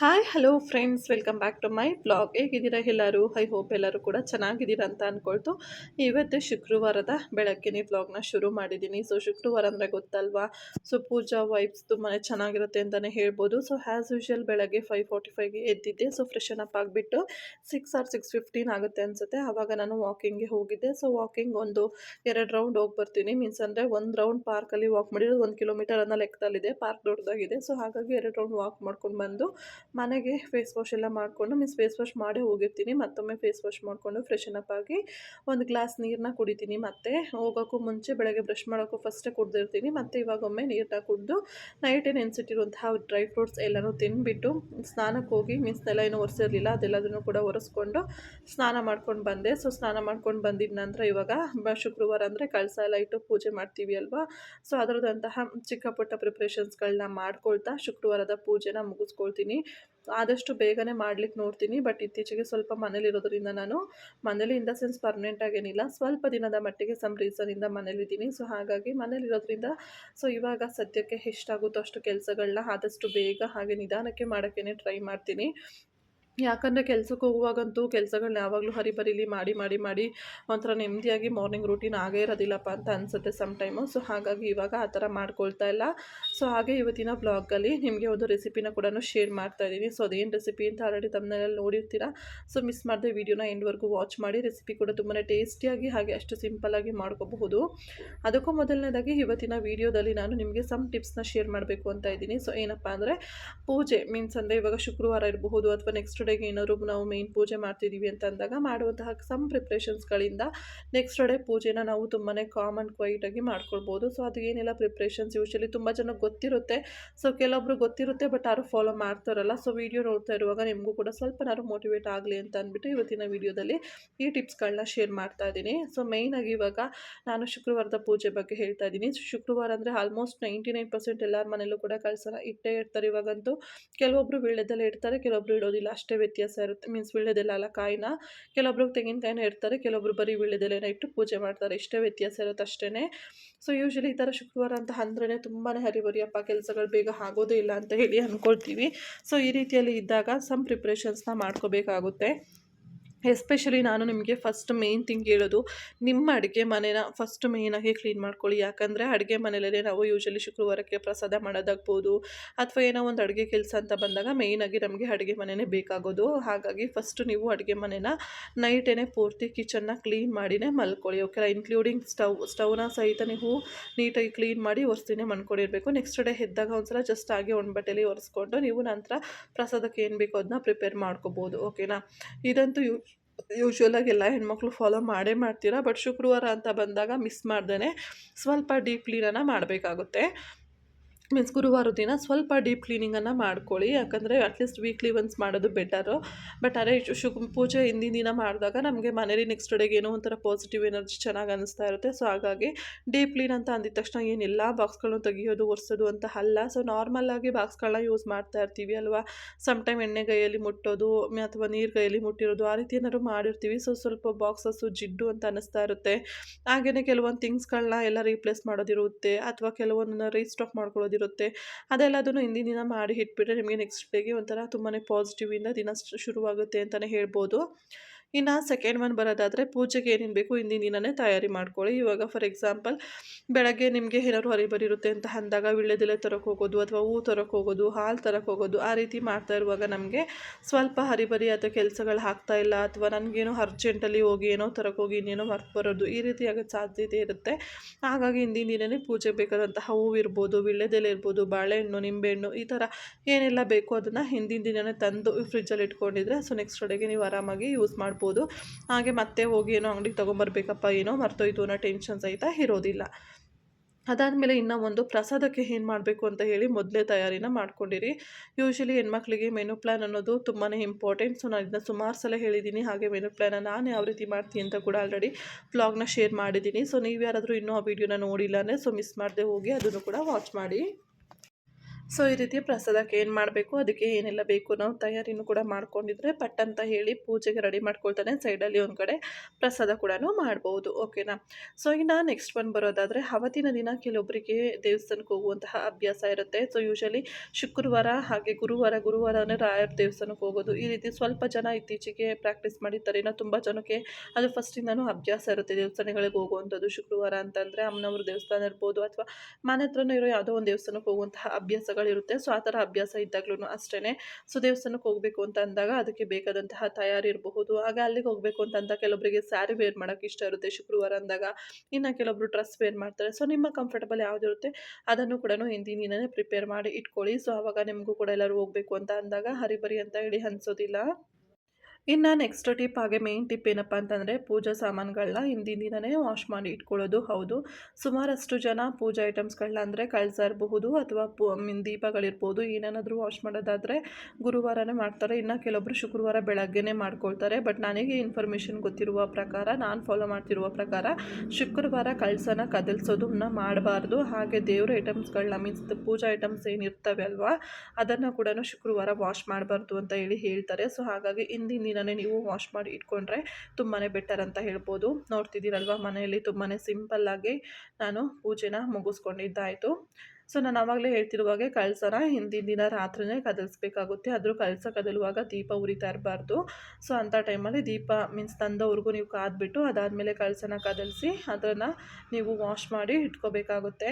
Hi hello friends welcome back to my blog ಹೇಗಿದ್ದೀರಾ ಎಲ್ಲರೂ? I hope ಎಲ್ಲರೂ ಕೂಡ ಚೆನ್ನಾಗಿದ್ದೀರಾ ಅಂತ ಅಂದ್ಕೊಳ್ತು ಇವತ್ತು ಶುಕ್ರವಾರದ ಬೆಳಗ್ಗೆನೇ ಬ್ಲಾಗ್ನ ಶುರು ಮಾಡಿದ್ದೀನಿ. ಸೊ ಶುಕ್ರವಾರ ಅಂದರೆ ಗೊತ್ತಲ್ವಾ? ಸೊ ಪೂಜಾ ವೈಬ್ಸ್ ತುಂಬಾ ಚೆನ್ನಾಗಿರುತ್ತೆ ಅಂತಲೇ ಹೇಳ್ಬೋದು. ಸೊ ಆ್ಯಸ್ ಯೂಶುವಲ್ ಬೆಳಗ್ಗೆ ಫೈವ್ ಫಾರ್ಟಿ ಫೈವ್ಗೆ ಎದ್ದಿದ್ದೆ. ಸೊ ಫ್ರೆಶನ್ ಅಪ್ ಆಗಿಬಿಟ್ಟು ಸಿಕ್ಸ್ ಆರ್ ಸಿಕ್ಸ್ ಫಿಫ್ಟೀನ್ ಆಗುತ್ತೆ ಅನಿಸುತ್ತೆ. ಆವಾಗ ನಾನು ವಾಕಿಂಗ್ಗೆ ಹೋಗಿದ್ದೆ. ಸೊ ವಾಕಿಂಗ್ ಒಂದು ಎರಡು ರೌಂಡ್ ಹೋಗಿ ಬರ್ತೀನಿ. ಮೀನ್ಸ್ ಅಂದರೆ ಒಂದು ರೌಂಡ್ ಪಾರ್ಕಲ್ಲಿ ವಾಕ್ ಮಾಡಿರೋದು ಒಂದು ಕಿಲೋಮೀಟರ್ ಅನ್ನೋ ಲೆಕ್ಕದಲ್ಲಿದೆ. ಪಾರ್ಕ್ ದೊಡ್ಡದಾಗಿದೆ. ಸೊ ಹಾಗಾಗಿ ಎರಡು ರೌಂಡ್ ವಾಕ್ ಮಾಡ್ಕೊಂಡು ಬಂದು ಮನೆಗೆ ಫೇಸ್ ವಾಶ್ ಎಲ್ಲ ಮಾಡಿಕೊಂಡು ಮೀನ್ಸ್ ಫೇಸ್ ವಾಶ್ ಮಾಡೇ ಹೋಗಿರ್ತೀನಿ. ಮತ್ತೊಮ್ಮೆ ಫೇಸ್ ವಾಶ್ ಮಾಡಿಕೊಂಡು ಫ್ರೆಶನ್ ಅಪ್ ಆಗಿ ಒಂದು ಗ್ಲಾಸ್ ನೀರನ್ನ ಕುಡಿತೀನಿ ಮತ್ತು. ಹೋಗೋಕ್ಕೂ ಮುಂಚೆ ಬೆಳಗ್ಗೆ ಬ್ರಷ್ ಮಾಡೋಕ್ಕೂ ಫಸ್ಟೇ ಕುಡ್ದಿರ್ತೀನಿ. ಮತ್ತು ಇವಾಗೊಮ್ಮೆ ನೀರನ್ನ ಕುಡಿದು ನೈಟೇ ನೆನೆಸಿಟ್ಟಿರುವಂತಹ ಡ್ರೈ ಫ್ರೂಟ್ಸ್ ಎಲ್ಲರೂ ತಿಂದುಬಿಟ್ಟು ಸ್ನಾನಕ್ಕೆ ಹೋಗಿ ಮೀನ್ಸ್ ಎಲ್ಲ ಏನೂ ಒರೆಸಿರಲಿಲ್ಲ ಅದೆಲ್ಲದನ್ನು ಕೂಡ ಒರೆಸ್ಕೊಂಡು ಸ್ನಾನ ಮಾಡ್ಕೊಂಡು ಬಂದೆ. ಸೊ ಸ್ನಾನ ಮಾಡ್ಕೊಂಡು ಬಂದಿದ್ದ ನಂತರ ಇವಾಗ ಶುಕ್ರವಾರ ಅಂದರೆ ಕಳಸ ಎಲ್ಲ ಇಟ್ಟು ಪೂಜೆ ಮಾಡ್ತೀವಿ ಅಲ್ವಾ? ಸೊ ಅದರದಂತಹ ಚಿಕ್ಕ ಪುಟ್ಟ ಪ್ರಿಪ್ರೇಷನ್ಸ್ಗಳನ್ನ ಮಾಡ್ಕೊಳ್ತಾ ಶುಕ್ರವಾರದ ಪೂಜೆನ ಮುಗಿಸ್ಕೊಳ್ತೀನಿ. ಆದಷ್ಟು ಬೇಗನೆ ಮಾಡ್ಲಿಕ್ಕೆ ನೋಡ್ತೀನಿ ಬಟ್ ಇತ್ತೀಚೆಗೆ ಸ್ವಲ್ಪ ಮನೇಲಿರೋದ್ರಿಂದ ನಾನು ಮನೇಲಿ ಇನ್ ಸೆನ್ಸ್ ಪರ್ಮನೆಂಟ್ ಆಗೇನಿಲ್ಲ ಸ್ವಲ್ಪ ದಿನದ ಮಟ್ಟಿಗೆ ಸಮ್ ರೀಸನಿಂದ ಮನೇಲಿದ್ದೀನಿ. ಸೊ ಹಾಗಾಗಿ ಮನೇಲಿರೋದ್ರಿಂದ ಸೊ ಇವಾಗ ಸದ್ಯಕ್ಕೆ ಎಷ್ಟಾಗುತ್ತೋ ಅಷ್ಟು ಕೆಲಸಗಳನ್ನ ಆದಷ್ಟು ಬೇಗ ಹಾಗೆ ನಿಧಾನಕ್ಕೆ ಮಾಡೋಕ್ಕೇ ಟ್ರೈ ಮಾಡ್ತೀನಿ. ಯಾಕಂದರೆ ಕೆಲ್ಸಕ್ಕೆ ಹೋಗುವಾಗಂತೂ ಕೆಲಸಗಳನ್ನ ಯಾವಾಗಲೂ ಹರಿಬರಿಲಿ ಮಾಡಿ ಮಾಡಿ ಮಾಡಿ ಒಂಥರ ನೆಮ್ಮದಿಯಾಗಿ ಮಾರ್ನಿಂಗ್ ರೂಟೀನ್ ಆಗೇ ಇರೋದಿಲ್ಲಪ್ಪ ಅಂತ ಅನಿಸುತ್ತೆ ಸಮ್ ಟೈಮು ಸೊ ಹಾಗಾಗಿ ಇವಾಗ ಆ ಥರ ಮಾಡ್ಕೊಳ್ತಾ ಇಲ್ಲ. ಸೊ ಹಾಗೆ ಇವತ್ತಿನ ಬ್ಲಾಗಲ್ಲಿ ನಿಮಗೆ ಒಂದು ರೆಸಿಪಿನ ಕೂಡ ಶೇರ್ ಮಾಡ್ತಾ ಇದ್ದೀನಿ. ಸೊ ಅದೇನು ರೆಸಿಪಿ ಅಂತ ಆಲ್ರೆಡಿ ತಮ್ಮನೆಲ್ಲ ನೋಡಿರ್ತೀರ? ಸೊ ಮಿಸ್ ಮಾಡಿದೆ ವೀಡಿಯೋನ ಎಂಡ್ವರೆಗೂ ವಾಚ್ ಮಾಡಿ. ರೆಸಿಪಿ ಕೂಡ ತುಂಬಾ ಟೇಸ್ಟಿಯಾಗಿ ಹಾಗೆ ಅಷ್ಟು ಸಿಂಪಲ್ಲಾಗಿ ಮಾಡ್ಕೋಬಹುದು. ಅದಕ್ಕೂ ಮೊದಲನೇದಾಗಿ ಇವತ್ತಿನ ವೀಡಿಯೋದಲ್ಲಿ ನಾನು ನಿಮಗೆ ಸಮ್ ಟಿಪ್ಸ್ನ ಶೇರ್ ಮಾಡಬೇಕು ಅಂತ ಇದ್ದೀನಿ. ಸೊ ಏನಪ್ಪ ಅಂದರೆ ಪೂಜೆ ಮೀನ್ಸ್ ಅಂದರೆ ಇವಾಗ ಶುಕ್ರವಾರ ಇರಬಹುದು ಅಥವಾ ನೆಕ್ಸ್ಟ್ ಡೇಗೆ ಏನಾದ್ರು ನಾವು ಮೇನ್ ಪೂಜೆ ಮಾಡ್ತಿದ್ದೀವಿ ಅಂತ ಅಂದಾಗ ಮಾಡುವಂತಹ ಸಮ್ ಪ್ರಿಪ್ರೇಷನ್ಸ್ಗಳಿಂದ ನೆಕ್ಸ್ಟ್ ಡೇ ಪೂಜೆನ ನಾವು ತುಂಬಾ ಕಾಮನ್ ಕ್ವೈಟಾಗಿ ಮಾಡ್ಕೊಳ್ಬೋದು. ಸೊ ಅದು ಏನೆಲ್ಲ ಪ್ರಿಪ್ರೇಷನ್ಸ್ ಯೂಶಲಿ ತುಂಬ ಜನಕ್ಕೆ ಗೊತ್ತಿರುತ್ತೆ. ಸೊ ಕೆಲವೊಬ್ರು ಗೊತ್ತಿರುತ್ತೆ ಬಟ್ ಯಾರು ಫಾಲೋ ಮಾಡ್ತಾರಲ್ಲ. ಸೊ ವಿಡಿಯೋ ನೋಡ್ತಾ ಇರುವಾಗ ನಿಮಗೂ ಕೂಡ ಸ್ವಲ್ಪ ನಾನು ಮೋಟಿವೇಟ್ ಆಗಲಿ ಅಂತ ಅಂದ್ಬಿಟ್ಟು ಇವತ್ತಿನ ವಿಡಿಯೋದಲ್ಲಿ ಈ ಟಿಪ್ಸ್ಗಳನ್ನ ಶೇರ್ ಮಾಡ್ತಾ ಇದ್ದೀನಿ. ಸೊ ಆಗಿ ಇವಾಗ ನಾನು ಶುಕ್ರವಾರದ ಪೂಜೆ ಬಗ್ಗೆ ಹೇಳ್ತಾ ಇದ್ದೀನಿ. ಶುಕ್ರವಾರ ಅಂದರೆ ಆಲ್ಮೋಸ್ಟ್ ನೈಂಟಿ ನೈನ್ ಪರ್ಸೆಂಟ್ ಎಲ್ಲರ ಮನೇಲೂ ಕೂಡ ಕಳ್ಸೋಣ ಇಟ್ಟೇ ಇರ್ತಾರೆ ಇವಾಗಂತೂ. ಕೆಲವೊಬ್ರು ವೀಳ್ಯದಲ್ಲೇ ಇಡ್ತಾರೆ ಕೆಲವೊಬ್ರು ಇಡೋದಿಲ್ಲ. ಅಷ್ಟೇ ವ್ಯತ್ಯಾಸ ಇರುತ್ತೆ. ಮೀನ್ಸ್ ವೀಳ್ಯದೆಲೆ ಅಲ್ಲ, ಕಾಯಿನ. ಕೆಲವೊಬ್ರು ತೆಂಗಿನಕಾಯಿನ ಇರ್ತಾರೆ ಕೆಲವೊಬ್ರು ಬರೀ ವೀಳ್ಯದೆಲೆನ ಇಟ್ಟು ಪೂಜೆ ಮಾಡ್ತಾರೆ. ಇಷ್ಟೇ ವ್ಯತ್ಯಾಸ ಇರುತ್ತೆ ಅಷ್ಟೇ ಸೊ ಯೂಶಲಿ ಈ ಥರ ಶುಕ್ರವಾರ ಅಂತ ಅಂದ್ರೇ ತುಂಬಾ ಹರಿಬರಿಯಪ್ಪ ಕೆಲಸಗಳು ಬೇಗ ಆಗೋದೇ ಇಲ್ಲ ಅಂತ ಹೇಳಿ ಅಂದ್ಕೊಳ್ತೀವಿ ಸೊ ಈ ರೀತಿಯಲ್ಲಿ ಇದ್ದಾಗ ಸಮ್ ಪ್ರಿಪ್ರೇಷನ್ಸ್ನ ಮಾಡ್ಕೋಬೇಕಾಗುತ್ತೆ. ಎಸ್ಪೆಷಲಿ ನಾನು ನಿಮಗೆ ಫಸ್ಟ್ ಮೇಯ್ನ್ ಥಿಂಗ್ ಹೇಳೋದು, ನಿಮ್ಮ ಅಡುಗೆ ಮನೇನ ಫಸ್ಟ್ ಮೇಯ್ನಾಗಿ ಕ್ಲೀನ್ ಮಾಡ್ಕೊಳ್ಳಿ. ಯಾಕಂದರೆ ಅಡುಗೆ ಮನೆಯಲ್ಲೇ ನಾವು ಯೂಶಲಿ ಶುಕ್ರವಾರಕ್ಕೆ ಪ್ರಸಾದ ಮಾಡೋದಾಗ್ಬೋದು, ಅಥವಾ ಏನೋ ಒಂದು ಅಡುಗೆ ಕೆಲಸ ಅಂತ ಬಂದಾಗ ಮೇಯ್ನಾಗಿ ನಮಗೆ ಅಡುಗೆ ಮನೆಯೇ ಬೇಕಾಗೋದು. ಹಾಗಾಗಿ ಫಸ್ಟ್ ನೀವು ಅಡುಗೆ ಮನೇನ ನೈಟೇ ಪೂರ್ತಿ ಕಿಚನ್ನ ಕ್ಲೀನ್ ಮಾಡಿನೇ ಮಲ್ಕೊಳ್ಳಿ ಓಕೆ ಇನ್ಕ್ಲೂಡಿಂಗ್ ಸ್ಟವ್ ಸ್ಟವ್ನ ಸಹಿತ ನೀವು ನೀಟಾಗಿ ಕ್ಲೀನ್ ಮಾಡಿ ಒರೆಸ್ತಿನೇ ಮಾಡ್ಕೊಂಡಿರಬೇಕು ನೆಕ್ಸ್ಟ್ ಡೇ ಎದ್ದಾಗ ಒಂದ್ಸಲ ಜಸ್ಟ್ ಆಗಿ ಒಂದು ಬಟ್ಟೆಲಿ ಒರೆಸ್ಕೊಂಡು ನೀವು ನಂತರ ಪ್ರಸಾದಕ್ಕೆ ಏನು ಬೇಕೋ ಅದನ್ನ ಪ್ರಿಪೇರ್ ಮಾಡ್ಕೋಬೋದು ಓಕೆನಾ ಇದಂತೂ ಯೂ ಯೂಶ್ವಲಾಗಿ ಎಲ್ಲ ಹೆಣ್ಮಕ್ಳು ಫಾಲೋ ಮಾಡೇ ಮಾಡ್ತೀರಾ ಬಟ್ ಶುಕ್ರವಾರ ಅಂತ ಬಂದಾಗ ಮಿಸ್ ಮಾಡ್ದೇ ಸ್ವಲ್ಪ ಡೀಪ್ ಕ್ಲೀನನ್ನು ಮಾಡಬೇಕಾಗುತ್ತೆ. ಮೀನ್ಸ್ ಗುರುವಾರ ದಿನ ಸ್ವಲ್ಪ ಡೀಪ್ ಕ್ಲೀನಿಂಗನ್ನು ಮಾಡ್ಕೊಳ್ಳಿ. ಯಾಕಂದರೆ ಅಟ್ಲೀಸ್ಟ್ ವೀಕ್ಲಿ ಒನ್ಸ್ ಮಾಡೋದು ಬೆಟರು ಬಟ್ ಅದೇ ಶು ಪೂಜೆ ಹಿಂದಿನ ದಿನ ಮಾಡಿದಾಗ ನಮಗೆ ಮನೇಲಿ ನೆಕ್ಸ್ಟ್ ಡೇಗೆ ಏನೋ ಒಂಥರ ಪಾಸಿಟಿವ್ ಎನರ್ಜಿ ಚೆನ್ನಾಗಿ ಅನ್ನಿಸ್ತಾ ಇರುತ್ತೆ. ಸೊ ಹಾಗಾಗಿ ಡೀಪ್ ಕ್ಲೀನ್ ಅಂತ ಅಂದಿದ ತಕ್ಷಣ ಏನಿಲ್ಲ ಬಾಕ್ಸ್ಗಳನ್ನ ತೆಗಿಯೋದು, ಒರೆಸೋದು ಅಂತ ಅಲ್ಲ. ಸೊ ನಾರ್ಮಲಾಗಿ ಬಾಕ್ಸ್ಗಳನ್ನ ಯೂಸ್ ಮಾಡ್ತಾ ಇರ್ತೀವಿ ಅಲ್ವಾ? ಸಮ್ ಟೈಮ್ ಎಣ್ಣೆ ಕೈಯಲ್ಲಿ ಮುಟ್ಟೋದು ಅಥವಾ ನೀರು ಕೈಯಲ್ಲಿ ಮುಟ್ಟಿರೋದು, ಆ ರೀತಿ ಏನಾದ್ರು ಮಾಡಿರ್ತೀವಿ. ಸೊ ಸ್ವಲ್ಪ ಬಾಕ್ಸಸ್ಸು ಜಿಡ್ಡು ಅಂತ ಅನ್ನಿಸ್ತಾ ಇರುತ್ತೆ. ಹಾಗೆಯೇ ಕೆಲವೊಂದು ಥಿಂಗ್ಸ್ಗಳನ್ನ ಎಲ್ಲ ರೀಪ್ಲೇಸ್ ಮಾಡೋದಿರುತ್ತೆ. ಅಥವಾ ಕೆಲವೊಂದನ್ನು ರೀಸ್ಟಾಕ್ ಮಾಡ್ಕೊಳ್ಳೋದಿರುತ್ತೆ. ಇರುತ್ತೆ. ಅದೆಲ್ಲದನ್ನು ಹಿಂದಿನ ದಿನ ಮಾಡಿ ಇಟ್ಬಿಟ್ರೆ ನಿಮಗೆ ನೆಕ್ಸ್ಟ್ ಡೇಗೆ ಒಂಥರ ತುಂಬಾ ಪಾಸಿಟಿವಿಂದ ದಿನ ಶುರುವಾಗುತ್ತೆ ಅಂತಲೇ ಹೇಳ್ಬೋದು. ಇನ್ನು ಸೆಕೆಂಡ್ ಒನ್ ಬರೋದಾದರೆ ಪೂಜೆಗೆ ಏನೇನು ಬೇಕು ಹಿಂದಿನ ದಿನನೇ ತಯಾರಿ ಮಾಡ್ಕೊಳ್ಳಿ. ಇವಾಗ ಫಾರ್ ಎಕ್ಸಾಂಪಲ್ ಬೆಳಗ್ಗೆ ನಿಮಗೆ ಏನಾದ್ರು ಹರಿಬರಿರುತ್ತೆ ಅಂತ ಅಂದಾಗ ವಿಳ್ಳೆದೆಲೆ ತರಕ್ಕೆ ಹೋಗೋದು ಅಥವಾ ಹೂ ತರಕ್ಕೆ ಹೋಗೋದು, ಹಾಲು ತರಕ್ಕೆ ಹೋಗೋದು, ಆ ರೀತಿ ಮಾಡ್ತಾ ಇರುವಾಗ ನಮಗೆ ಸ್ವಲ್ಪ ಹರಿಬರಿ ಅಥವಾ ಕೆಲಸಗಳು ಆಗ್ತಾ ಇಲ್ಲ ಅಥವಾ ನನಗೇನೋ ಅರ್ಜೆಂಟಲ್ಲಿ ಹೋಗಿ ಏನೋ ತರಕ್ಕೆ ಹೋಗಿ ಇನ್ನೇನೋ ಮರ್ತು ಬರೋದು ಈ ರೀತಿ ಸಾಧ್ಯತೆ ಇರುತ್ತೆ. ಹಾಗಾಗಿ ಹಿಂದಿನ ದಿನವೇ ಪೂಜೆಗೆ ಬೇಕಾದಂತಹ ಹೂವು ಇರ್ಬೋದು ವಿಳ್ಳೆದೆಲೆ ಇರ್ಬೋದು, ಬಾಳೆಹಣ್ಣು, ನಿಂಬೆಹಣ್ಣು ಈ ಥರ ಏನೆಲ್ಲ ಬೇಕು ಅದನ್ನು ಹಿಂದಿನ ದಿನನೇ ತಂದು ಫ್ರಿಜ್ಜಲ್ಲಿ ಇಟ್ಕೊಂಡಿದ್ರೆ ಸೊ ನೆಕ್ಸ್ಟ್ ಡೇಗೆ ನೀವು ಆರಾಮಾಗಿ ಯೂಸ್ ಮಾಡ್ಬೋದು. ಮಾಡ್ಬೋದು. ಹಾಗೆ ಮತ್ತೆ ಹೋಗಿ ಏನೋ ಅಂಗಡಿಗೆ ತೊಗೊಂಬರ್ಬೇಕಪ್ಪ, ಏನೋ ಮರ್ತೋಯ್ತು ಅನ್ನೋ ಟೆನ್ಷನ್ ಸಹಿತ ಇರೋದಿಲ್ಲ. ಅದಾದಮೇಲೆ ಇನ್ನೂ ಒಂದು ಪ್ರಸಾದಕ್ಕೆ ಏನು ಮಾಡಬೇಕು ಅಂತ ಹೇಳಿ ಮೊದಲೇ ತಯಾರಿನ ಮಾಡ್ಕೊಂಡಿರಿ. ಯೂಶ್ವಲಿ ಹೆಣ್ಮಕ್ಳಿಗೆ ಮೆನು ಪ್ಲ್ಯಾನ್ ಅನ್ನೋದು ತುಂಬಾ ಇಂಪಾರ್ಟೆಂಟ್ ಸೊ ನಾನು ಇದನ್ನ ಸುಮಾರು ಸಲ ಹೇಳಿದ್ದೀನಿ ಹಾಗೆ ಮೆನು ಪ್ಲ್ಯಾನ ನಾನು ಯಾವ ರೀತಿ ಮಾಡ್ತೀನಿ ಅಂತ ಕೂಡ ಆಲ್ರೆಡಿ ಬ್ಲಾಗ್ನ ಶೇರ್ ಮಾಡಿದ್ದೀನಿ ಸೊ ನೀವು ಯಾರಾದರೂ ಇನ್ನೂ ಆ ವಿಡಿಯೋನ ನೋಡಿಲ್ಲ ಅಂದರೆ ಸೊ ಮಿಸ್ ಮಾಡದೆ ಹೋಗಿ ಅದನ್ನು ಕೂಡ ವಾಚ್ ಮಾಡಿ. ಸೊ, ಈ ರೀತಿ ಪ್ರಸಾದಕ್ಕೆ ಏನು ಮಾಡಬೇಕು? ಅದಕ್ಕೆ ಏನೆಲ್ಲ ಬೇಕು ನಾವು ತಯಾರಿನೂ ಕೂಡ ಮಾಡ್ಕೊಂಡಿದ್ರೆ ಪಟ್ ಅಂತ ಹೇಳಿ ಪೂಜೆಗೆ ರೆಡಿ ಮಾಡ್ಕೊಳ್ತಾನೆ. ಸೈಡಲ್ಲಿ ಒಂದು ಕಡೆ ಪ್ರಸಾದ ಕೂಡ ಮಾಡ್ಬೋದು. ಓಕೆನಾ ಸೊ ಇನ್ನು ನೆಕ್ಸ್ಟ್ ಒನ್ ಬರೋದಾದರೆ ಅವತ್ತಿನ ದಿನ ಕೆಲವೊಬ್ಬರಿಗೆ ದೇವಸ್ಥಾನಕ್ಕೆ ಹೋಗುವಂತಹ ಅಭ್ಯಾಸ ಇರುತ್ತೆ. ಸೊ ಯೂಶಲಿ ಶುಕ್ರವಾರ ಹಾಗೆ ಗುರುವಾರ ಗುರುವಾರನೇ ರಾಯರ ದೇವಸ್ಥಾನಕ್ಕೆ ಹೋಗೋದು. ಈ ರೀತಿ ಸ್ವಲ್ಪ ಜನ ಇತ್ತೀಚೆಗೆ ಪ್ರಾಕ್ಟೀಸ್ ಮಾಡಿರ್ತಾರೆ. ಇನ್ನು ತುಂಬ ಜನಕ್ಕೆ ಅದು ಫಸ್ಟಿಂದನೂ ಅಭ್ಯಾಸ ಇರುತ್ತೆ ದೇವಸ್ಥಾನಗಳಿಗೆ ಹೋಗುವಂಥದ್ದು. ಶುಕ್ರವಾರ ಅಂತಂದರೆ ಅಮ್ಮನವ್ರ ದೇವಸ್ಥಾನ ಇರ್ಬೋದು ಅಥವಾ ಮನೆ ಹತ್ರನೂ ಇರೋ ಯಾವುದೋ ಒಂದು ದೇವಸ್ಥಾನಕ್ಕೆ ಹೋಗುವಂತಹ ಅಭ್ಯಾಸಗಳಿರುತ್ತೆ ಸೊ, ಆ ಥರ ಅಭ್ಯಾಸ ಇದ್ದಾಗ್ಲೂ ಅಷ್ಟೇ ಸೊ, ದೇವಸ್ಥಾನಕ್ಕೆ ಹೋಗಬೇಕು ಅಂತ ಅಂದಾಗ ಅದಕ್ಕೆ ಬೇಕಾದಂತಹ ತಯಾರಿ ಇರಬಹುದು ಆಗ ಅಲ್ಲಿಗೆ ಹೋಗಬೇಕು ಅಂತಂದ ಕೆಲವೊಬ್ಬರಿಗೆ ಸ್ಯಾರಿ ವೇರ್ ಮಾಡೋಕ್ಕೆ ಇಷ್ಟ ಇರುತ್ತೆ ಶುಕ್ರವಾರ ಅಂದಾಗ. ಇನ್ನು ಕೆಲವೊಬ್ರು ಡ್ರೆಸ್ ವೇರ್ ಮಾಡ್ತಾರೆ. ಸೊ, ನಿಮ್ಮ ಕಂಫರ್ಟಬಲ್ ಯಾವುದಿರುತ್ತೆ ಅದನ್ನು ಕೂಡ ಹಿಂದಿನ ಪ್ರಿಪೇರ್ ಮಾಡಿ ಇಟ್ಕೊಳ್ಳಿ. ಸೊ, ಆವಾಗ ನಿಮಗೂ ಕೂಡ ಎಲ್ಲರೂ ಹೋಗಬೇಕು ಅಂತ ಅಂದಾಗ ಹರಿಬರಿ ಅಂತ ಹೇಳಿ ಅನ್ಸೋದಿಲ್ಲ. ಇನ್ನು ನೆಕ್ಸ್ಟ್ ಟಿಪ್ ಹಾಗೆ ಮೇನ್ ಟಿಪ್ ಏನಪ್ಪ ಅಂತಂದರೆ ಪೂಜಾ ಸಾಮಾನುಗಳನ್ನ ಹಿಂದಿನ ದಿನವೇ ವಾಶ್ ಮಾಡಿ ಇಟ್ಕೊಳ್ಳೋದು, ಹೌದು. ಸುಮಾರಷ್ಟು ಜನ ಪೂಜಾ ಐಟಮ್ಸ್ಗಳನ್ನ ಅಂದರೆ ಕಳಸ ಇರಬಹುದು ಅಥವಾ ಪೂ ದೀಪಗಳಿರ್ಬೋದು, ಏನೇನಾದರೂ ವಾಶ್ ಮಾಡೋದಾದರೆ ಗುರುವಾರನೇ ಮಾಡ್ತಾರೆ, ಇನ್ನು ಕೆಲವೊಬ್ಬರು ಶುಕ್ರವಾರ ಬೆಳಗ್ಗೆನೇ ಮಾಡ್ಕೊಳ್ತಾರೆ. ಬಟ್ ನನಗೆ ಇನ್ಫಾರ್ಮೇಷನ್ ಗೊತ್ತಿರುವ ಪ್ರಕಾರ, ನಾನು ಫಾಲೋ ಮಾಡ್ತಿರುವ ಪ್ರಕಾರ ಶುಕ್ರವಾರ ಕಳಸನ ಕದಲ್ಸೋದನ್ನ ಮಾಡಬಾರ್ದು. ಹಾಗೆ ದೇವ್ರ ಐಟಮ್ಸ್ಗಳನ್ನ ಮೀನ್ಸ್ ಪೂಜಾ ಐಟಮ್ಸ್ ಏನಿರ್ತವೆ ಅಲ್ವಾ, ಅದನ್ನು ಕೂಡ ಶುಕ್ರವಾರ ವಾಶ್ ಮಾಡಬಾರ್ದು ಅಂತ ಹೇಳಿ ಹೇಳ್ತಾರೆ. ಸೊ ಹಾಗಾಗಿ ಹಿಂದಿನ ದಿನವೇ ನೀವು ವಾಶ್ ಮಾಡಿ ಇಟ್ಕೊಂಡ್ರೆ ತುಂಬಾ ಬೆಟರ್ ಅಂತ ಹೇಳ್ಬೋದು. ನೋಡ್ತಿದ್ದೀರಲ್ವ, ಮನೆಯಲ್ಲಿ ತುಂಬಾ ಸಿಂಪಲ್ಲಾಗಿ ನಾನು ಪೂಜೆನ ಮುಗಿಸ್ಕೊಂಡಿದ್ದಾಯಿತು. ಸೊ ನಾನು ಆವಾಗಲೇ ಹೇಳ್ತಿರುವಾಗೆ ಕಳಸನ ಹಿಂದಿನ ದಿನ ರಾತ್ರಿನೇ ಕದಲಿಸ್ಬೇಕಾಗುತ್ತೆ. ಆದರೂ ಕಳಸ ಕದಲುವಾಗ ದೀಪ ಉರಿತಾ ಇರಬಾರ್ದು. ಸೊ ಅಂಥ ಟೈಮಲ್ಲಿ ದೀಪ ಮೀನ್ಸ್ ತಂದವ್ರಿಗೂ ನೀವು ಕಾದ್ಬಿಟ್ಟು ಅದಾದಮೇಲೆ ಕಳಸನ ಕದಲಿಸಿ ಅದನ್ನು ನೀವು ವಾಶ್ ಮಾಡಿ ಇಟ್ಕೋಬೇಕಾಗುತ್ತೆ.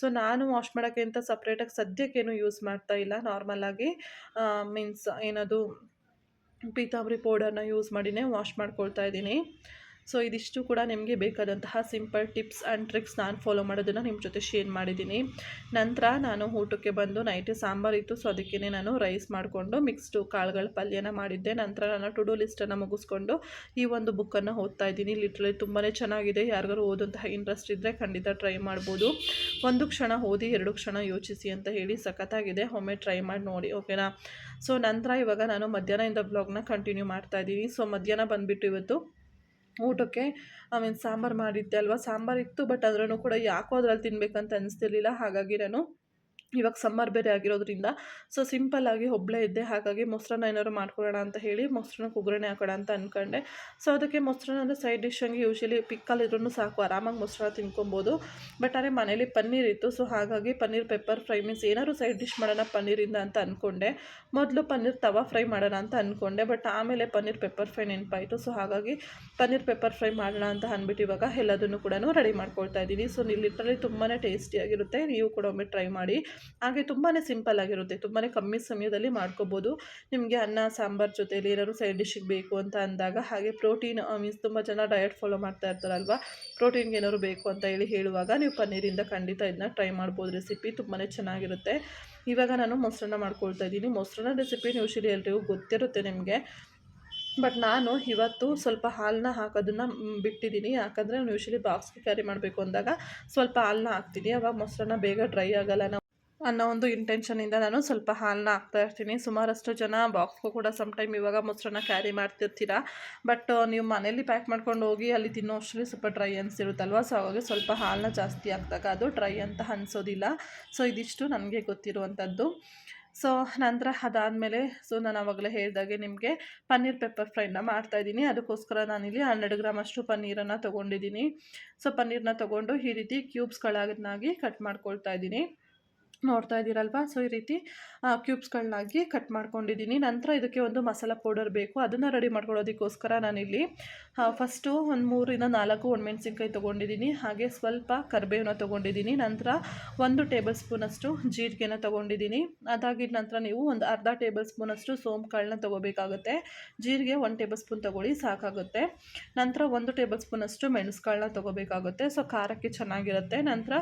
ಸೊ ನಾನು ವಾಶ್ ಮಾಡೋಕ್ಕೆ ಅಂತ ಸಪ್ರೇಟಾಗಿ ಸದ್ಯಕ್ಕೇನು ಯೂಸ್ ಮಾಡ್ತಾ ಇಲ್ಲ. ನಾರ್ಮಲಾಗಿ ಮೀನ್ಸ್ ಏನದು ಪೀತಾಂಬರಿ ಪೌಡರ್ನ ಯೂಸ್ ಮಾಡಿನೇ ವಾಶ್ ಮಾಡ್ಕೊಳ್ತಾ ಇದ್ದೀನಿ. ಸೊ ಇದಿಷ್ಟು ಕೂಡ ನಿಮಗೆ ಬೇಕಾದಂತಹ ಸಿಂಪಲ್ ಟಿಪ್ಸ್ ಆ್ಯಂಡ್ ಟ್ರಿಕ್ಸ್ ನಾನು ಫಾಲೋ ಮಾಡೋದನ್ನು ನಿಮ್ಮ ಜೊತೆ ಶೇರ್ ಮಾಡಿದ್ದೀನಿ. ನಂತರ ನಾನು ಊಟಕ್ಕೆ ಬಂದು ನೈಟ್ ಸಾಂಬಾರು ಇತ್ತು, ಸೊ ಅದಕ್ಕೇ ನಾನು ರೈಸ್ ಮಾಡಿಕೊಂಡು ಮಿಕ್ಸ್ಡು ಕಾಳುಗಳ ಪಲ್ಯನ ಮಾಡಿದ್ದೆ. ನಂತರ ನಾನು ಟು ಡೂ ಲಿಸ್ಟನ್ನು ಮುಗಿಸ್ಕೊಂಡು ಈ ಒಂದು ಬುಕ್ಕನ್ನು ಓದ್ತಾ ಇದ್ದೀನಿ. ಲಿಟ್ರಲಿ ತುಂಬಾ ಚೆನ್ನಾಗಿದೆ. ಯಾರಿಗಾರು ಓದಂತಹ ಇಂಟ್ರೆಸ್ಟ್ ಇದ್ದರೆ ಖಂಡಿತ ಟ್ರೈ ಮಾಡ್ಬೋದು. ಒಂದು ಕ್ಷಣ ಓದಿ, ಎರಡು ಕ್ಷಣ ಯೋಚಿಸಿ ಅಂತ ಹೇಳಿ ಸಖತ್ತಾಗಿದೆ. ಒಮ್ಮೆ ಟ್ರೈ ಮಾಡಿ ನೋಡಿ ಓಕೆನಾ ಸೊ ನಂತರ ಇವಾಗ ನಾನು ಮಧ್ಯಾಹ್ನದಿಂದ ಬ್ಲಾಗ್ನ ಕಂಟಿನ್ಯೂ ಮಾಡ್ತಾ ಇದ್ದೀನಿ. ಸೊ ಮಧ್ಯಾಹ್ನ ಬಂದುಬಿಟ್ಟು ಇವತ್ತು ಊಟಕ್ಕೆ ಆಮೇಲೆ ಸಾಂಬಾರು ಮಾಡಿದ್ದೆ ಅಲ್ವಾ? ಸಾಂಬಾರು ಇತ್ತು, ಬಟ್ ಅದ್ರೂ ಕೂಡ ಯಾಕೋ ಅದ್ರಲ್ಲಿ ತಿನ್ಬೇಕಂತ ಅನಿಸ್ತಿರ್ಲಿಲ್ಲ. ಹಾಗಾಗಿ ನಾನು ಇವಾಗ ಸಮ್ಮರ್ ಬೇರೆ ಆಗಿರೋದ್ರಿಂದ ಸೊ ಸಿಂಪಲ್ಲಾಗಿ ಒಬ್ಬಳೇ ಇದ್ದೆ, ಹಾಗಾಗಿ ಮೊಸರನ್ನ ಏನಾದ್ರು ಮಾಡ್ಕೊಳ್ಳೋಣ ಅಂತ ಹೇಳಿ ಮೊಸರನ್ನ ಒಗ್ಗರಣೆ ಹಾಕೋಣ ಅಂತ ಅಂದ್ಕೊಂಡೆ ಸೊ ಅದಕ್ಕೆ ಮೊಸರನ್ನ ಅಂದರೆ ಸೈಡ್ ಡಿಶ್ ಹಂಗೆ ಯೂಶಲಿ ಪಿಕ್ಕಲ್ಲಿದ್ರೂ ಸಾಕು, ಆರಾಮಾಗಿ ಮೊಸರನ್ನ ತಿನ್ಕೊಬೋದು. ಬಟ್ ಆದರೆ ಮನೇಲಿ ಪನ್ನೀರ್ ಇತ್ತು ಸೊ ಹಾಗಾಗಿ ಪನ್ನೀರ್ ಪೆಪ್ಪರ್ ಫ್ರೈ ಮೀನ್ಸ್ ಏನಾದ್ರು ಸೈಡ್ ಡಿಶ್ ಮಾಡೋಣ ಪನ್ನೀರಿಂದ ಅಂತ ಅಂದ್ಕೊಂಡೆ ಮೊದಲು ಪನ್ನೀರ್ ತವಾ ಫ್ರೈ ಮಾಡೋಣ ಅಂತ ಅಂದ್ಕೊಂಡೆ ಬಟ್ ಆಮೇಲೆ ಪನ್ನೀರ್ ಪೆಪ್ಪರ್ ಫ್ರೈ ನೆನಪಾಯಿತು. ಸೊ ಹಾಗಾಗಿ ಪನ್ನೀರ್ ಪೆಪ್ಪರ್ ಫ್ರೈ ಮಾಡೋಣ ಅಂತ ಅಂದ್ಬಿಟ್ಟು ಇವಾಗ ಎಲ್ಲದನ್ನು ಕೂಡ ರೆಡಿ ಮಾಡ್ಕೊಳ್ತಾ ಇದ್ದೀನಿ. ಸೊ ಲಿಟ್ರಲಿ ತುಂಬಾ ಟೇಸ್ಟಿಯಾಗಿರುತ್ತೆ ನೀವು ಕೂಡ ಒಮ್ಮೆ ಟ್ರೈ ಮಾಡಿ. ಹಾಗೆ ತುಂಬಾ ಸಿಂಪಲ್ ಆಗಿರುತ್ತೆ. ತುಂಬಾ ಕಮ್ಮಿ ಸಮಯದಲ್ಲಿ ಮಾಡ್ಕೋಬೋದು. ನಿಮಗೆ ಅನ್ನ, ಸಾಂಬಾರ್ ಜೊತೆಲಿ ಏನಾದ್ರು ಸೈಡ್ ಡಿಶ್ಗೆ ಬೇಕು ಅಂತ ಅಂದಾಗ ಹಾಗೆ ಪ್ರೋಟೀನ್ ಮೀನ್ಸ್ ತುಂಬ ಜನ ಡಯಟ್ ಫಾಲೋ ಮಾಡ್ತಾ ಇರ್ತಾರಲ್ವ ಪ್ರೋಟೀನ್ಗೆ ಏನಾದ್ರು ಬೇಕು ಅಂತ ಹೇಳಿ ಹೇಳುವಾಗ ನೀವು ಪನ್ನೀರಿಂದ ಖಂಡಿತ ಇದನ್ನ ಟ್ರೈ ಮಾಡ್ಬೋದು ರೆಸಿಪಿ ತುಂಬಾ ಚೆನ್ನಾಗಿರುತ್ತೆ. ಇವಾಗ ನಾನು ಮೊಸರನ್ನ ಮಾಡ್ಕೊಳ್ತಾ ಇದ್ದೀನಿ. ಮೊಸರನ್ನ ರೆಸಿಪಿ ಯೂಶಲಿ ಎಲ್ರಿಗೂ ಗೊತ್ತಿರುತ್ತೆ ನಿಮಗೆ. ಬಟ್ ನಾನು ಇವತ್ತು ಸ್ವಲ್ಪ ಹಾಲನ್ನ ಹಾಕೋದನ್ನು ಬಿಟ್ಟಿದ್ದೀನಿ. ಯಾಕಂದರೆ ನಾನು ಯೂಶಲಿ ಬಾಕ್ಸ್ಗೆ ಕ್ಯಾರಿ ಮಾಡಬೇಕು ಅಂದಾಗ ಸ್ವಲ್ಪ ಹಾಲನ್ನ ಹಾಕ್ತೀನಿ. ಅವಾಗ ಮೊಸರನ್ನ ಬೇಗ ಡ್ರೈ ಆಗಲ್ಲ. ಅನ್ನೋ ಒಂದು ಇಂಟೆನ್ಷನಿಂದ ನಾನು ಸ್ವಲ್ಪ ಹಾಲನ್ನ ಹಾಕ್ತಾ ಇರ್ತೀನಿ. ಸುಮಾರಷ್ಟು ಜನ ಬಾಕ್ಸ್ಗೂ ಕೂಡ ಸಮ್ ಟೈಮ್ ಇವಾಗ ಮೊಸರನ್ನ ಕ್ಯಾರಿ ಮಾಡ್ತಿರ್ತೀರ. ಬಟ್ ನೀವು ಮನೇಲಿ ಪ್ಯಾಕ್ ಮಾಡ್ಕೊಂಡು ಹೋಗಿ ಅಲ್ಲಿ ತಿನ್ನೋ ಅಷ್ಟರಲ್ಲಿ ಸ್ವಲ್ಪ ಡ್ರೈ ಅನಿಸಿರುತ್ತಲ್ವ ಸೊ ಅವಾಗ ಸ್ವಲ್ಪ ಹಾಲನ್ನ ಜಾಸ್ತಿ ಹಾಕಿದಾಗ ಅದು ಡ್ರೈ ಅಂತ ಅನಿಸೋದಿಲ್ಲ. ಸೊ ಇದಿಷ್ಟು ನನಗೆ ಗೊತ್ತಿರುವಂಥದ್ದು. ಸೊ ನಂತರ ಅದಾದಮೇಲೆ ಸೊ ನಾನು ಆವಾಗಲೇ ಹೇಳಿದಾಗೆ ನಿಮಗೆ ಪನ್ನೀರ್ ಪೆಪ್ಪರ್ ಫ್ರೈನ ಮಾಡ್ತಾಯಿದ್ದೀನಿ ಅದಕ್ಕೋಸ್ಕರ ನಾನಿಲ್ಲಿ ಹನ್ನೆರಡು ಗ್ರಾಮ್ ಅಷ್ಟು ಪನ್ನೀರನ್ನು ತೊಗೊಂಡಿದ್ದೀನಿ. ಸೊ ಪನ್ನೀರನ್ನ ತೊಗೊಂಡು ಈ ರೀತಿ ಕ್ಯೂಬ್ಸ್ಗಳಾಗಿ ಕಟ್ ಮಾಡ್ಕೊಳ್ತಾ ಇದ್ದೀನಿ. ನೋಡ್ತಾ ಇದ್ದೀರಲ್ವಾ? ಸೊ ಈ ರೀತಿ ಕ್ಯೂಬ್ಸ್ಗಳನ್ನಾಗಿ ಕಟ್ ಮಾಡ್ಕೊಂಡಿದ್ದೀನಿ. ನಂತರ ಇದಕ್ಕೆ ಒಂದು ಮಸಾಲ ಪೌಡರ್ ಬೇಕು. ಅದನ್ನು ರೆಡಿ ಮಾಡ್ಕೊಳ್ಳೋದಕ್ಕೋಸ್ಕರ ನಾನಿಲ್ಲಿ ಫಸ್ಟು ಒಂದು ಮೂರಿಂದ ನಾಲ್ಕು ಒಣಮೆಣ್ಸಿನ್ಕಾಯಿ ತೊಗೊಂಡಿದ್ದೀನಿ. ಹಾಗೆ ಸ್ವಲ್ಪ ಕರಿಬೇವನ್ನ ತೊಗೊಂಡಿದ್ದೀನಿ. ನಂತರ ಒಂದು ಟೇಬಲ್ ಸ್ಪೂನಷ್ಟು ಜೀರಿಗೆನ ತೊಗೊಂಡಿದ್ದೀನಿ. ಅದಾಗಿದ ನಂತರ ನೀವು ಒಂದು ಅರ್ಧ ಟೇಬಲ್ ಸ್ಪೂನಷ್ಟು ಸೋಂಪುಗಳನ್ನ ತೊಗೋಬೇಕಾಗುತ್ತೆ. ಜೀರಿಗೆ ಒಂದು ಟೇಬಲ್ ಸ್ಪೂನ್ ತೊಗೊಳ್ಳಿ, ಸಾಕಾಗುತ್ತೆ. ನಂತರ ಒಂದು ಟೇಬಲ್ ಸ್ಪೂನಷ್ಟು ಮೆಣಸುಗಳನ್ನ ತೊಗೋಬೇಕಾಗುತ್ತೆ. ಸೊ ಖಾರಕ್ಕೆ ಚೆನ್ನಾಗಿರುತ್ತೆ. ನಂತರ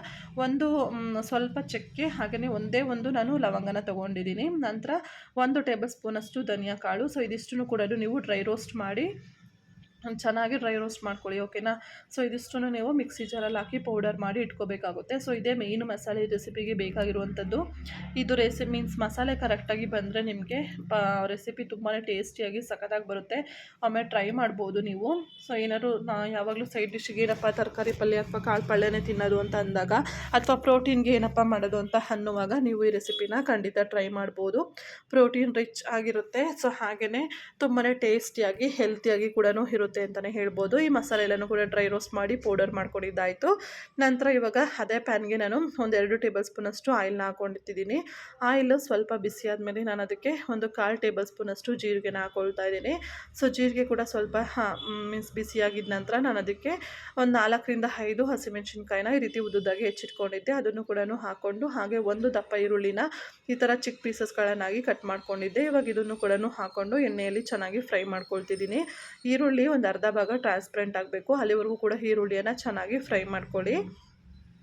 ಒಂದು ಸ್ವಲ್ಪ ಚಕ್ಕೆ ಹಾಗೆಯೇ ಒಂದೇ ಒಂದು ನಾನು ಲವಂಗನ ತೊಗೊಂಡಿದ್ದೀನಿ. ನಂತರ ಒಂದು ಟೇಬಲ್ ಸ್ಪೂನಷ್ಟು ಧನಿಯಾ ಕಾಳು. ಸೊ ಇದಿಷ್ಟನ್ನು ಕೂಡ ನೀವು ಡ್ರೈ ರೋಸ್ಟ್ ಮಾಡಿ ಚೆನ್ನಾಗಿ ಡ್ರೈ ರೋಸ್ಟ್ ಮಾಡ್ಕೊಳ್ಳಿ ಓಕೆನಾ ಸೊ ಇದಿಷ್ಟನ್ನು ನೀವು ಮಿಕ್ಸಿ ಜಾರಲ್ಲಿ ಹಾಕಿ ಪೌಡರ್ ಮಾಡಿ ಇಟ್ಕೋಬೇಕಾಗುತ್ತೆ. ಸೊ ಇದೇ ಮೇಯ್ನು ಮಸಾಲೆ ರೆಸಿಪಿಗೆ ಬೇಕಾಗಿರುವಂಥದ್ದು. ಇದು ರೆಸಿ ಮೀನ್ಸ್ ಮಸಾಲೆ ಕರೆಕ್ಟಾಗಿ ಬಂದರೆ ನಿಮಗೆ ರೆಸಿಪಿ ತುಂಬಾ ಟೇಸ್ಟಿಯಾಗಿ ಸಖತ್ತಾಗಿ ಬರುತ್ತೆ. ಆಮೇಲೆ ಟ್ರೈ ಮಾಡ್ಬೋದು ನೀವು. ಸೊ ಏನಾದ್ರು, ನಾ ಯಾವಾಗಲೂ ಸೈಡ್ ಡಿಶ್ಗೆ ಏನಪ್ಪ, ತರಕಾರಿ ಪಲ್ಯ ಅಥವಾ ಕಾಳು ಪಲ್ಯನೇ ತಿನ್ನೋದು ಅಂತ ಅಂದಾಗ ಅಥವಾ ಪ್ರೋಟೀನ್ಗೆ ಏನಪ್ಪ ಮಾಡೋದು ಅಂತ ಅನ್ನುವಾಗ ನೀವು ಈ ರೆಸಿಪಿನ ಖಂಡಿತ ಟ್ರೈ ಮಾಡ್ಬೋದು. ಪ್ರೋಟೀನ್ ರಿಚ್ ಆಗಿರುತ್ತೆ. ಸೊ ಹಾಗೆಯೇ ತುಂಬಾ ಟೇಸ್ಟಿಯಾಗಿ ಹೆಲ್ತಿಯಾಗಿ ಕೂಡ ಇರುತ್ತೆ ಅಂತಲೇ ಹೇಳ್ಬೋದು. ಈ ಮಸಾಲೆ ಎಲ್ಲನೂ ಕೂಡ ಡ್ರೈ ರೋಸ್ಟ್ ಮಾಡಿ ಪೌಡರ್ ಮಾಡ್ಕೊಂಡಿದ್ದಾಯಿತು. ನಂತರ ಇವಾಗ ಅದೇ ಪ್ಯಾನ್ಗೆ ನಾನು ಒಂದೆರಡು ಟೇಬಲ್ ಸ್ಪೂನಷ್ಟು ಆಯಿಲ್ನ ಹಾಕೊಂಡಿಟ್ಟಿದ್ದೀನಿ. ಆಯಿಲ್ ಸ್ವಲ್ಪ ಬಿಸಿ ಆದಮೇಲೆ ನಾನು ಅದಕ್ಕೆ ಒಂದು ಕಾಲು ಟೇಬಲ್ ಸ್ಪೂನಷ್ಟು ಜೀರಿಗೆನ ಹಾಕೊಳ್ತಾ ಇದ್ದೀನಿ. ಸೊ ಜೀರಿಗೆ ಕೂಡ ಸ್ವಲ್ಪ ಮೀನ್ಸ್ ಬಿಸಿಯಾಗಿದ್ದ ನಂತರ ನಾನು ಅದಕ್ಕೆ ಒಂದು ನಾಲ್ಕರಿಂದ ಐದು ಹಸಿಮೆಣಸಿನ್ಕಾಯಿನ ಈ ರೀತಿ ಉದ್ದುದಾಗಿ ಹೆಚ್ಚಿಟ್ಕೊಂಡಿದ್ದೆ. ಅದನ್ನು ಕೂಡ ಹಾಕ್ಕೊಂಡು ಹಾಗೆ ಒಂದು ದಪ್ಪ ಈರುಳ್ಳಿನ ಈ ಥರ ಚಿಕ್ಕ ಪೀಸಸ್ಗಳನ್ನಾಗಿ ಕಟ್ ಮಾಡ್ಕೊಂಡಿದ್ದೆ. ಇವಾಗ ಇದನ್ನು ಕೂಡ ಹಾಕ್ಕೊಂಡು ಎಣ್ಣೆಯಲ್ಲಿ ಚೆನ್ನಾಗಿ ಫ್ರೈ ಮಾಡ್ಕೊಳ್ತಿದ್ದೀನಿ. ಈರುಳ್ಳಿ ಅರ್ಧ ಭಾಗ ಟ್ರಾನ್ಸ್ಪರೆಂಟ್ ಆಗಬೇಕು. ಅಲ್ಲಿವರೆಗೂ ಕೂಡ ಈರುಳ್ಳಿಯನ್ನು ಚೆನ್ನಾಗಿ ಫ್ರೈ ಮಾಡ್ಕೊಳ್ಳಿ.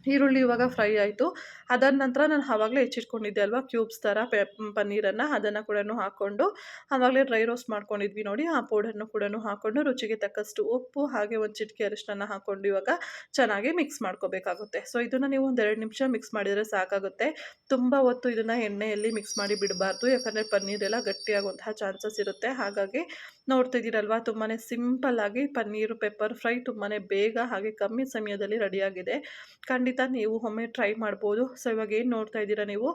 ಈರುಳ್ಳಿ ಇವಾಗ ಫ್ರೈ ಆಯಿತು. ಅದಾದ ನಂತರ ನಾನು ಆವಾಗಲೇ ಹೆಚ್ಚಿಟ್ಕೊಂಡಿದ್ದೆ ಅಲ್ವಾ? ಕ್ಯೂಬ್ಸ್ ಥರ ಪೆ, ಪನ್ನೀರನ್ನು ಅದನ್ನು ಕೂಡ ಹಾಕ್ಕೊಂಡು ಆವಾಗಲೇ ಡ್ರೈ ರೋಸ್ಟ್ ಮಾಡ್ಕೊಂಡಿದ್ವಿ ನೋಡಿ. ಆ ಪೌಡರ್ನು ಕೂಡ ಹಾಕ್ಕೊಂಡು, ರುಚಿಗೆ ತಕ್ಕಷ್ಟು ಉಪ್ಪು, ಹಾಗೆ ಒಂದು ಚಿಟಿಕೆ ಅರಿಶಿನ ಹಾಕ್ಕೊಂಡು ಇವಾಗ ಚೆನ್ನಾಗಿ ಮಿಕ್ಸ್ ಮಾಡ್ಕೋಬೇಕಾಗುತ್ತೆ. ಸೊ ಇದನ್ನು ನೀವು ಒಂದೆರಡು ನಿಮಿಷ ಮಿಕ್ಸ್ ಮಾಡಿದರೆ ಸಾಕಾಗುತ್ತೆ. ತುಂಬ ಹೊತ್ತು ಇದನ್ನು ಎಣ್ಣೆಯಲ್ಲಿ ಮಿಕ್ಸ್ ಮಾಡಿ ಬಿಡಬಾರ್ದು. ಯಾಕಂದರೆ ಪನ್ನೀರೆಲ್ಲ ಗಟ್ಟಿಯಾಗುವಂತಹ ಚಾನ್ಸಸ್ ಇರುತ್ತೆ. ಹಾಗಾಗಿ ನೋಡ್ತಿದ್ದೀರಲ್ವ? ತುಂಬಾ ಸಿಂಪಲ್ಲಾಗಿ ಪನ್ನೀರು ಪೆಪ್ಪರ್ ಫ್ರೈ ತುಂಬಾ ಬೇಗ ಹಾಗೆ ಕಮ್ಮಿ ಸಮಯದಲ್ಲಿ ರೆಡಿಯಾಗಿದೆ ಖಂಡಿತ ನೀವು ಒಮ್ಮೆ ಟ್ರೈ ಮಾಡ್ಬೋದು. ಸೊ ಇವಾಗ ಏನು ನೋಡ್ತಾ ಇದ್ದೀರಾ ನೀವು?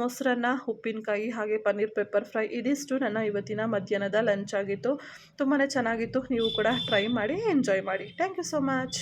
ಮೊಸರನ್ನ, ಉಪ್ಪಿನಕಾಯಿ, ಹಾಗೆ ಪನ್ನೀರ್ ಪೆಪ್ಪರ್ ಫ್ರೈ ಇದಿಷ್ಟು ನನ್ನ ಇವತ್ತಿನ ಮಧ್ಯಾಹ್ನದ ಲಂಚ್ ಆಗಿತ್ತು. ತುಂಬಾ ಚೆನ್ನಾಗಿತ್ತು. ನೀವು ಕೂಡ ಟ್ರೈ ಮಾಡಿ ಎಂಜಾಯ್ ಮಾಡಿ. Thank you so much